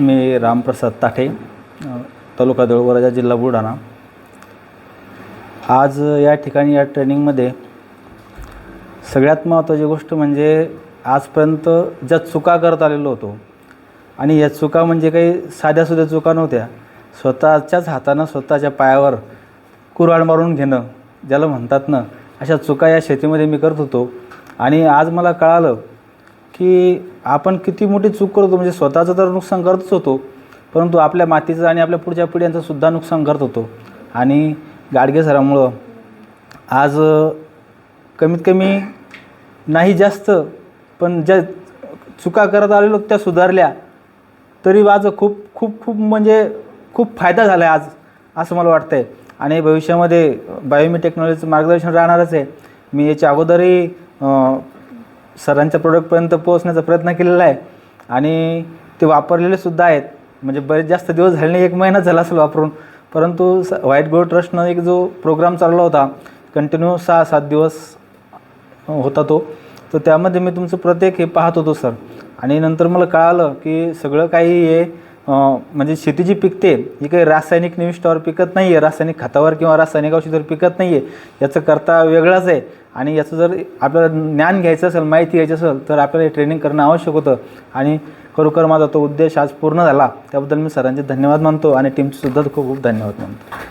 मी रामप्रसाद ताठे तालुका देऊळवराजा जिल्हा बुलढाणा. आज या ठिकाणी या ट्रेनिंगमध्ये सगळ्यात महत्त्वाची गोष्ट म्हणजे आजपर्यंत ज्या चुका करत आलेलो होतो आणि या चुका म्हणजे काही साध्यासुध्या चुका नव्हत्या. स्वतःच्याच हातानं स्वतःच्या पायावर कुऱ्हाड मारून घेणं ज्याला म्हणतात ना अशा चुका या शेतीमध्ये मी करत होतो. आणि आज मला कळालं की आपण किती मोठी चूक करतो म्हणजे स्वतःचं तर नुकसान करतच होतो परंतु आपल्या मातीचं आणि आपल्या पुढच्या पिढ्यांचंसुद्धा नुकसान करत होतो. आणि गाडगे सरामुळं आज कमीत कमी नाही जास्त पण ज्या चुका करत आलेलो त्या सुधारल्या तरी आज खूप खूप खूप म्हणजे खूप फायदा झाला आहे आज असं मला वाटतं आहे आणि भविष्यामध्ये बायोमी टेक्नॉलॉजीचं मार्गदर्शन राहणारच आहे. मी याच्या अगोदरही सरांच्या प्रोडक्टपर्यंत पोहोचण्याचा प्रयत्न केलेला आहे. आणि ते वापरलेले सुद्धा आहेत. म्हणजे बरेच जास्त दिवस झाले नाही एक महिना झाला असेल वापरून. परंतु स व्हाईट गोल्ड ट्रस्टनं एक जो प्रोग्राम चालला होता कंटिन्यू सहा सात दिवस होता तो. तर त्यामध्ये मी तुमचं प्रत्येक हे पाहत होतो सर. आणि नंतर मला कळालं की सगळं काही हे म्हणजे शेती जी पिकते ही काही रासायनिक निविष्ठावर पिकत नाही आहे रासायनिक खतावर किंवा रासायनिक औषधावर पिकत नाही आहे याचं करता वेगळाच आहे. आणि याचं जर आपल्याला ज्ञान घ्यायचं असेल माहिती घ्यायची असेल तर आपल्याला हे ट्रेनिंग करणं आवश्यक होतं. आणि खरोखर माझा तो उद्देश आज पूर्ण झाला. त्याबद्दल मी सरांचे धन्यवाद मानतो आणि टीमचे सुद्धा खूप खूप धन्यवाद मानतो.